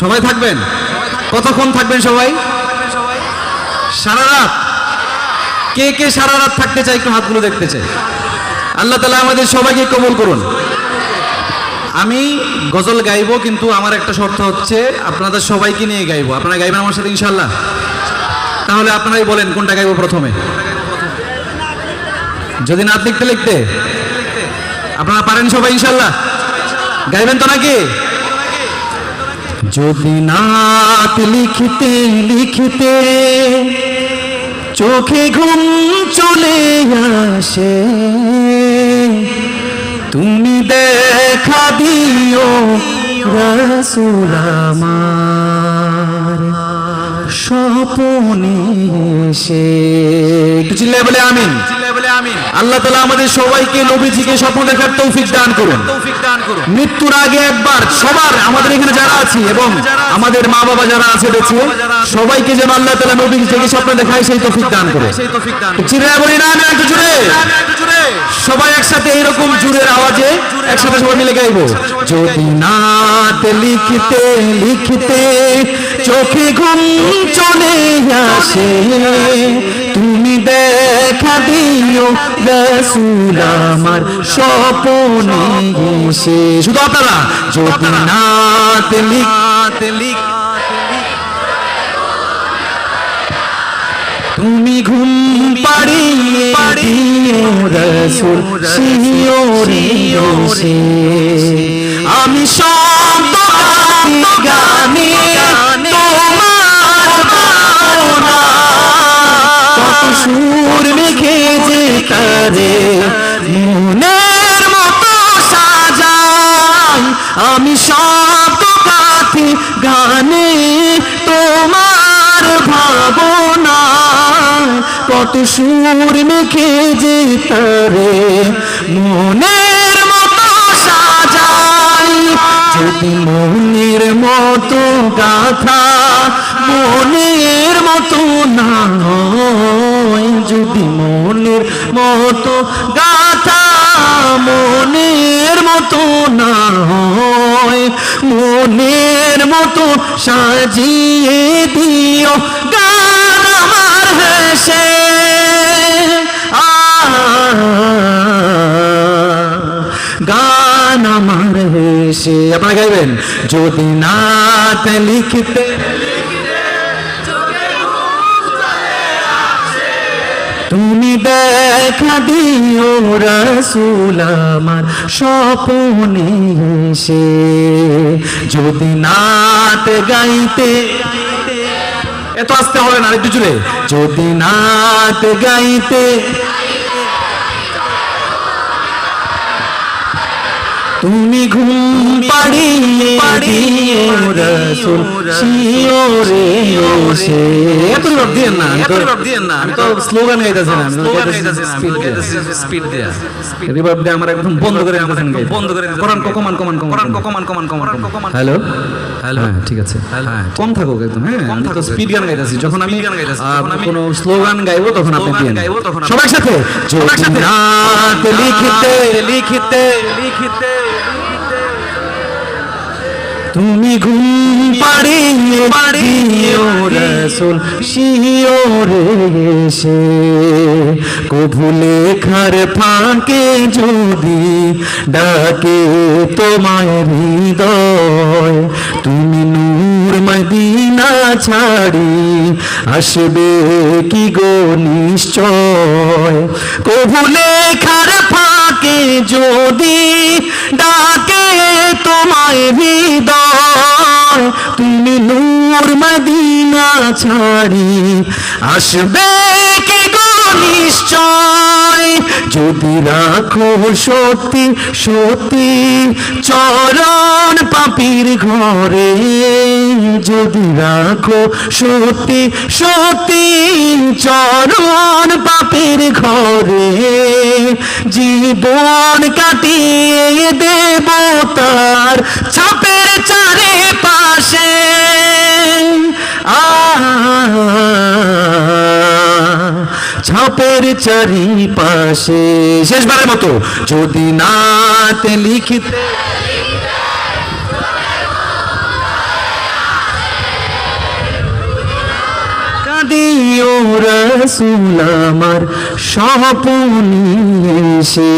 সবাই থাকবেন? কতক্ষণ থাকবেন সবাই? সারা রাত? কে কে সারা রাত থাকতে চায় একটু হাতগুলো দেখতে চাই। আল্লাহ তালা আমাদের সবাইকে কবুল করুন। আমি গজল গাইবো, কিন্তু আমার একটা শর্ত হচ্ছে আপনাদের সবাইকে নিয়ে গাইবো। আপনারা গাইবেন আমার সাথে ইনশাল্লাহ তাহলে আপনারাই বলেন কোনটা গাইবো প্রথমে। যদি না লিখতে লিখতে? আপনারা পারেন সবাই ইনশাল্লাহ গাইবেন তো নাকি? যদি নাত লিখতে লিখতে চোখে ঘুম চলে আসে, তুমি দেখা দিও রসুল আমার। স্বপনে একটু চিল্লায় বলে আমিন। আল্লাহ তালা আমাদের সবাইকে নবীজিকে স্বপ্ন দেখার তৌফিক দান করুন। মৃত্যুর আগে একবার সবার আমাদের এখানে যারা আছি এবং আমাদের মা বাবা যারা আছে বেঁচে সবাইকে যেন আল্লাহ তালা নবীজি থেকে স্বপ্ন দেখায় সেই তৌফিক দান করে চিল্লায় বলি না আমি একটু জুড়ে সবাই একসাথে এইরকম জুড়ের আওয়াজে একসাথে সবাই মিলে গাইবো। যদি নাত লিখতে লিখতে চোখে ঘুম চলে আসে। তুমি দেখা দিও, রসুল আমার স্বপনে এসে। শুধু আপনারা যদি লিখতে লিখ। তুমি ঘুম পাড়িয়ে দিও, রসুল শিওরে এসে আমি সব গানে আমি সব গাথি গানে তোমার ভাবনা। কত সুর মেখে যে তারে মনের মতো সাজাই। যদি মনের মতো গাথা মনের মতো না যদি মনের মতো গাথা মনের মতো না হয়, মনের মতো সাজিয়ে দিও গান আমার হেসে। গান আমার হেসে। আপনারা গাইবেন? যদি নাত লিখতে দেখা দিও রসুল স্বপনে সে যদি নাত গাইতে, এত আসতে হবে না একটু জুড়ে যদি নাত গাইতে তুমি ঘুম পাড়িয়ে দিও রসুল শিওরে এসে এত রব দিয়েন না আমি তো আমি তো স্লোগান গাইতেছি না গাইতেছি স্পিড দেয়া। রিভার্ব দিয়ে। আমার একদম বন্ধ করে দিতেছেন বন্ধ করে দিতেছেন কোরআন। কমান কমান কমান কোরআন কমান। কমান কমান কমান হ্যালো? হ্যাঁ ঠিক আছে। হ্যাঁ, কম থাকুক একদম হ্যাঁ আমি তো স্পিড গান গাইতেছি। যখন আমি গান গাইতাছি, কোনো স্লোগান গাইবো তখন আপনি দিয়েন। গাইবো, তখন সবার সাথে সবার সাথে। লিখিতে লিখিতে তুমি ঘুম পাড়িয়ে পাড়িও রসুল শিওরে এসে। কভু লেখার ফাঁকে যদি ডাকে তোমায় হৃদয়, তুমি নূর মদিনা ছাড়ি, আসবে কি গো নিশ্চয়? কভু লেখার ফাঁকে যদি ডাকে তোমায় হৃদয়। তুমি নূর মদিনা ছাড়ি আসবে কি গো নিশ্চয়? যদি রাখো সত্যি সত্যি চরণ পাপির ঘরে, যদি রাখো সত্যি সত্যি চরণ পাপির ঘরে, জীবন কাটিয়ে দেব তার ছাপের বাপের শেষ শেষবারের মতো যদি নাতে লিখিতে দিও রসুল আমার সপনি এসে।